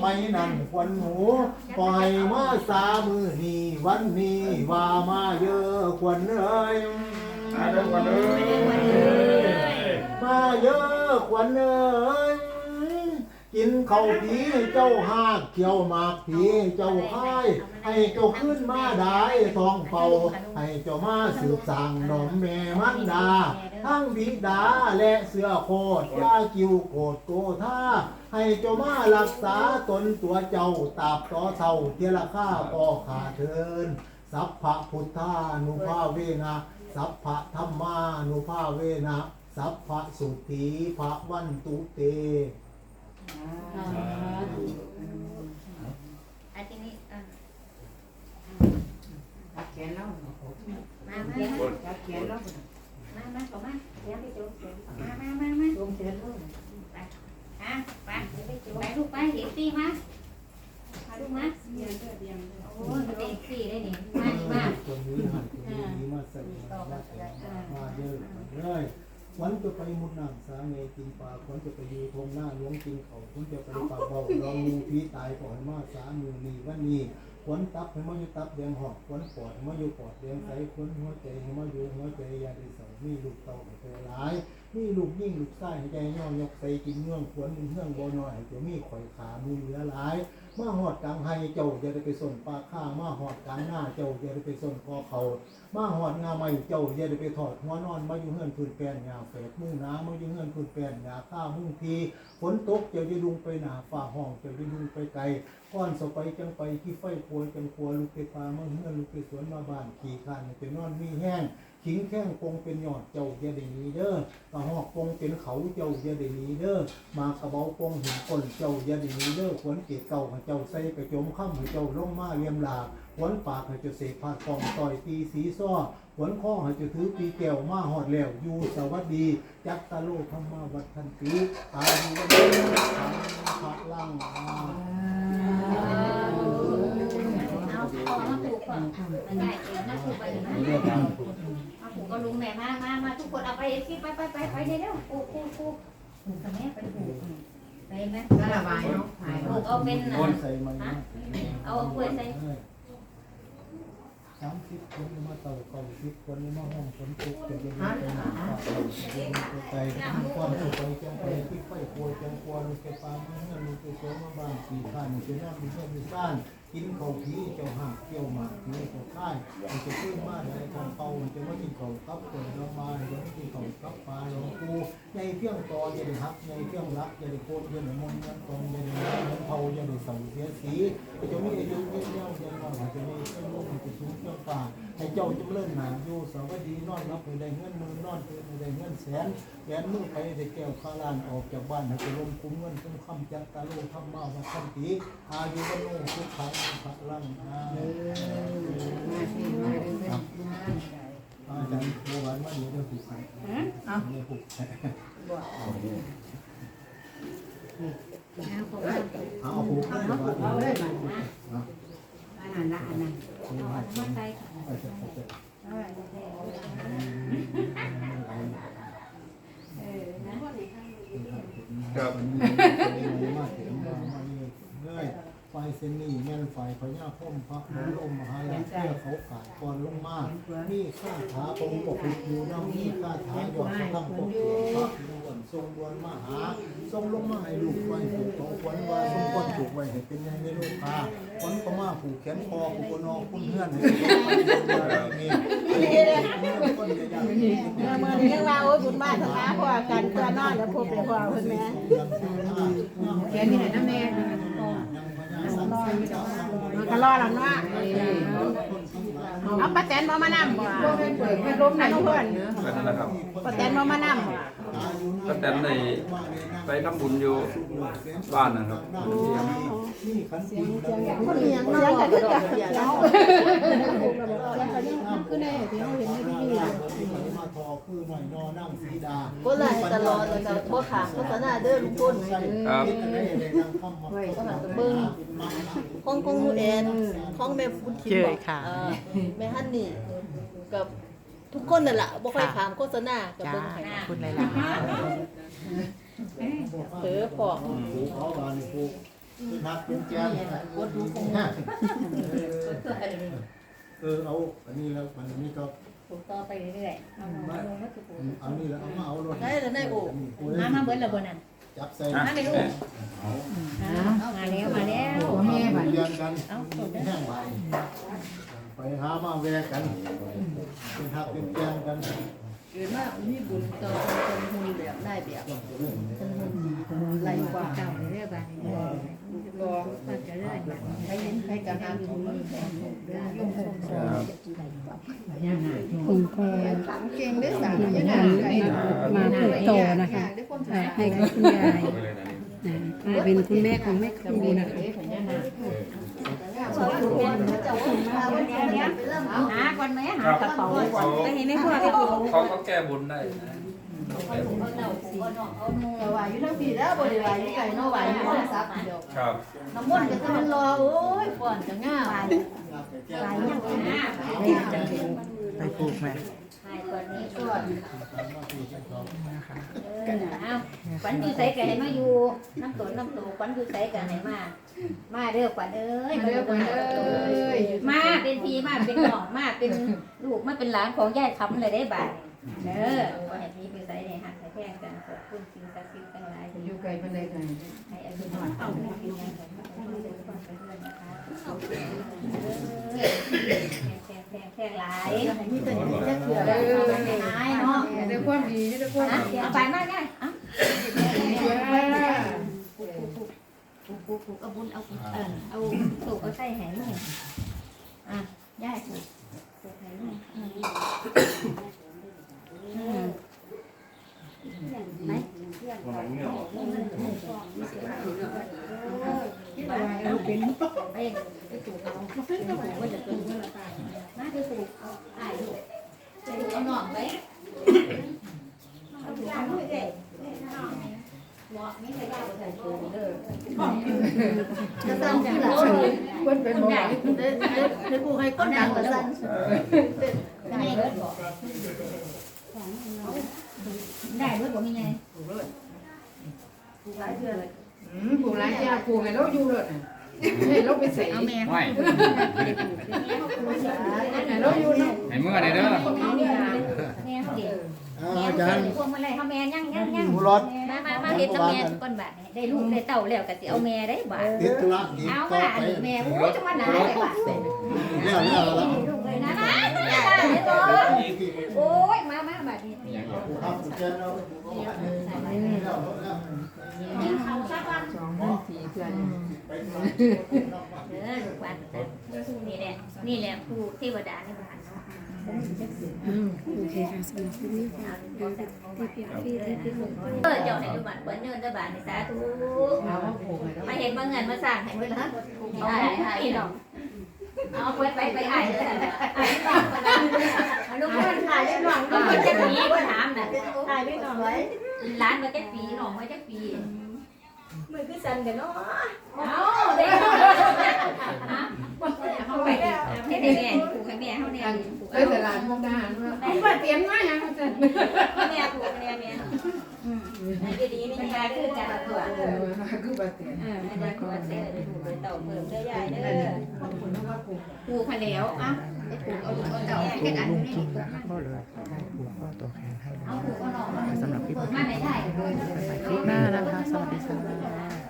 ไม่นั่นควันหูปล่อยมาสามือนี่วันนี้ว่ามาเยอะควันเอ้ยมาเด้อมาเด้อมาเยอะควันเอ้ย กินเข้าผีเจ้าหากเกี่ยวหมากผีเจ้าค่ายให้เจ้าขึ้นมาได้ทองเป่าให้เจ้ามาสืบสั่งหนมแม่มันดา ทั้งบิดาและเสือโคตรยากิวโกดโกท่าให้เจ้ามารักษาตนตัวเจ้าตาบต่อเท่าเทยละข้าพอขาเทินสัพพะพุทธานุภาเวนะสัพพะธรรมานุภาเวนะสัพพะสุธีภะวันตุเต อันนี้อะจับแขนเรามามาจับแขนเรามามาขอมาเดี๋ยวไปจูมามามามาลงแขนเราอะไปไปลูกไปเด็กสี่มาพาลูกมาโอ้เด็กตีได้นี่มาดีมากคนนี้หันคนนี้มาใส่มาเยอะเลย วันจะไปมุดน้ำสาเงกินปลาวันจะไปอยู่ทงหน้าหลวงกินเขาวันจะไปปากเบาเรางูพีตายก่อนมาสามือนีวันนี้ ขนตับให้มาอยู่ตับแดงหอกขนปอดให้มาอยู่ปอดแดงใสขนหัวใจให้มาอยู่หัวใจยาดีใสมีลูกเต่าให้เจอหลายมีลูกยิ่งลูกไส้ให้ใจย่อยกใส่กินเงื่องขวนมึงเงื่องบ่น้อยจะมีข่อยขามีเหลือหลายมาหอดกลางไห้เจ้าจะได้ไปส่นปลาข้ามาหอดกลางหน้าเจ้าจะได้ไปส่นคอเขามาหอดงาไม่เจ้าจะได้ไปถอดหัวนอนมาอยู่เฮือนพื้นแปลนยาเฟดมุ่งน้ำมาอยู่เฮือนพื้นแปลนยาข้ามุ่งทีฝนตกเจ้าจะลุงไปหนาฝ่าห้องเจ้าจะลุงไปไกลก้อนสไปจังไปที่ไฟครัวจังครัวลูกไปปลามาเฮือนลูกไปสวนมาบ้านขี่ขันจะนอนมีแห้งขิงแข้งคงเป็นยอดเจ้าจะได้หนีเด้อกระหอกคงเป็นเขาเจ้าจะได้หนีเด้อมากระเบาปงหินก้นเจ้าอย่าไดีนี้เด้อขวนเกศเก่าให้เจ้าใส่ไปจมข้ามให้เจ้าลงมาเลียมลาขวนปากให้เจ้าเสกผาดกองต่อยตีสีซ้อขวนข้อให้เจ้าถือปีแก้วมาหอดแล้วอยู่สวัสดีจักตะโลธรรมาวัดทันติอายุวันนี้สังพระลังอาเปนะเอาผูกก็ลุงแม่มามามาทุกคนเอาไปสิไปไปไปไปเร็วผูกผูกผูกผูกกับแม่ไปผูกไปไหมก็ระบายเนาะหายผูกเอาเป็นคนใส่มันนะเอาเอากล้วยใส่สามสิบคนมาเต่าก่าสิบคนมาห้องฝนตกจะยังไงไปความสุขไปจังไปที่ไฟโคยจังควลูกแกปาเมื่อลูกแกโสมาบ้านสี่ข้านจะนั่งมีเพื่อนมีบ้านกินเขาผีเจ้าหัก มันจะขึ้นมาในทองเป่ามันจะมากินของกับเปิดลงมาจะมากินของกับปลาหลวงปูในเพียงตอจะได้หักในเพียงรักจะได้โคตรจะได้มนต์ยันตรงจะได้เงินเผาจะได้สั่งเสียสีจะมีอายุเงี้ยเงี้ยเงี้ยนอนจะมีเรื่องลูกจะสูงเรื่องป่า ให้เจ้าจำเริ่มหนาอยู่สวัสดีนอนรับให้ได้เงินมือนอนเพื่อให้ได้เงินแสนแขนมือไปได้แก้วข้าลานออกจากบ้านให้ไปลงคุ้มเงินคุ้มคำจักตาโลทำมาวันทันตีอายุวันโนทุกขังพระลังอาอาจารย์โบราณว่าเดี๋ยวเดี๋ยวผูกใส่เดี๋ยผูกใส่เอาผูกเอาผูกให้บาดเอาเลยเมาอันนั้นละอันนั้นเอามาใส่ ครับ มาถึงมามานี่เลยไฟ เซนีแม่นไฟพญาพ่มพระมลมมหาลัยเพื่อเขาขาดก่อนลงมานี่ข้าถาปงปกอยู่น้ำนี่ข้าถาหยอดสะทั้งปกพระดวนทรงดวนมหา ทรงลงมาให้ลูกไว้ผูกโตควันว่าทรงก้นผูกไว้ให้เป็นยังในโลกาควันก็มาผูกแขนคอผูกกนอคุณเพื่อนให้นี่คนจะยังเมื่อนี้เรื่องราโอ้ยบุญบ้านทั้งน้าพ่อกันตัวนอนแล้วพบเลยพ่อเพิ่นแม่ แขนนี่ไหนน้ำแม่ มันก็ รอแล้วเนาะเอาป้าแตนมามานำบ่พวกเป็นเปิดแค่ล้มนะทุกคนเนาะก็นั่นแหละ ป้าแตนบ่มานในไปทำบุญอยู่บ้านนะครับนี่ขันตีแล้วคนเลี้ยงเนาะเสียงก็คือกันเนาะเสียงก็ยังคือในที่เฮาเห็นในทีวีมาทอคือหน่อยนอนั่งสีดาก็ไล่ตลอดแล้วก็บ่ถามโฆษณาเด้อลุงพลครับเบิ่งของของหนูแอนของแม่บุญถิ่นบอกแม่ฮันนี่กับ ทุกคนนั่นล่ะบ่ค่อยถามโฆษณากับเบิ่งให้คุณหลายเผลอพอกผูเขาบานผูเป็นหักเป็นแกนกดดูคงเนี่ยกดตัวไปเลยเออเอาอันนี้แล้วอันนี้ก็ผูกต่อไปเรื่อยๆเอาลงมาคือผูกเอานี่แล้วเอามาเอารถได้แล้วได้โอ้มามาเบิดและบ่นั่นจับใส่มาไม่รู้มาแล้วมาแล้วหัวแม่บัดเรียนกันแห้งไปไป หามาแวกันเป็นหักเป็นแกนกันเกิดมามีบุญต่อคนหุ่นแบบได้แบบไรกว่าเก่าเรื่อยๆไปเรื่อยๆรอมันจะเรื่อยๆใครเห็นใครจะหาของมันคุณก็สามเก่งได้สามที่ยังไงมาผูกโตนะคะอ่าให้กับคุณยายนะอ่าเป็นคุณแม่ของแม่ครูนะคะ หาก่อนไหมหากระเป๋าเขาไปเห็นในครัวไปผูกเขาก็แก้บนได้นะเอาเต่าผูกเอาเนาะเอานูแต่ว่าอยู่ทั้งปีแล้วบริวารอยู่ไก่นอไหวอยู่โทรศัพท์เดียวครับน้ำมันต์ก็จะมันรอโอ้ยก่อนจะง่ายไปยังหาไปปลูกแม่ให้ก่อนนี้ก่อน เออเอาขวัญอยู่ใส่กันให้มาอยู่น้ำตนน้ำตูขวัญอยู่ใส่กันให้มา มาเด้อขวัญเอ้ยมาเด้อมาเด้อมาเป็นพี่มาเป็นน้องมาเป็นลูกมาเป็นหลานของยายคำเลยได้บาดเด้อขอให้พี่ไปใส่ในหักใส่แท่งกันขอบคุณสิ่งศักดิ์สิทธิ์ทั้งหลายอยู่ไกลปานใดกันให้อายุมันเข้าไปกินงานของพระเจ้าเดินก่อนไปเรื่อยนะคะเออแท่ง แท่งแท่งหลายมีแต่จะเถื่อเอแล้วอไม่หายเนาะมีแต่ความดีมีแต่ความนะดีเดี๋ยวเอาไปมาง่ายอะว้าผูกผูกผูกเอาบุญเอาเออเอาถูกเอาใส่แหงมึงอะย่ายผูกผูกแหงมึงอืมไหนเอาเป็นไปไปถูกเอาไปถูกว่าจะถูกมาไปถูกเอาอ้ายถูกไปถูกเอาหน่อง ไหมเอาถูกเอาหน่องเด็กเหมาะไม่ใช่ยากกว่าใส่ถุงเด้อ จะสั่นที่หลัง คนเป็น คน บ่ ใหญ่ เด้เด้เด้กูให้ก้นดังกว่าสั่น ได้เบิดบอกได้เบิดบอกยัง ปูให้เราอยู่เลยให้เราไปใส่เอาแม่ไม่ให้เราอยู่เนาะให้เมื่อไหร่เด้อเขาเนี่ยแม่เขาเด็กอ่าแม่อาจารย์พวงมาลัยเขาแม่ยังยังยังหมูรถมามามาเห็นน้ำแม่ก้อนบาทได้ลูกได้เต่าแล้วก็สิเอาแม่ได้บาทติดธุระอีกเอาต่อมาไปแม่โอ้ยจังหวัดไหนได้บาทเรื่องเรื่องแล้วลูกเลยนะนะโอ้ยมามาบาทนี้ครับเชิญเราสักวัน สองพันสี่เพื่อน เออลูกบาทนี่แหละนี่แหละครูเทวดาในบ้านเนาะอืมโอเคค่ะสำหรับที่นี่ค่ะที่เพียงที่ที่ที่ผมเออเจ้าในยุบันเปิ้นเนินได้บาทในสาธุมาเห็นมาเงินมาสร้างให้เพิ่นละเอาไปให้เนาะเอาไปไปไปไอ้เลยไอ้น้องเอาลูกเพิ่ายได้น้องก็เพิ่นจะปีบ่ถามน่ะถ่ายไม่หน่อยไว้ร้านมาจักปีน้องมาจักปี มือคือสั่นกันเนาะเอาเด็กเอาไปให้แม่ผูกให้แม่เฮาแน่ผูกเอ้แต่หลานมุกดาหารว่าไอ้ว่าเตรียมมาหยังจังแม่ผูกแม่แม่อืมให้ดีนี่ยาคือกันตัวเออคือว่าเตรียมเอออันนี้ก็เด้อผูกไปเต่าเพิ่มเด้อยายเด้อขอบคุณนะว่าปลูกผูกพะแล้วอะ ผูกเอาลูกเอาเต่าให้กันอันนี้ก็เลยได้ปลูกก็ตัวแทนให้เอาผูกเอาหนองสำหรับคลิปเปิดมาไหนได้คลิปหน้านะคะสวัสดีค่ะ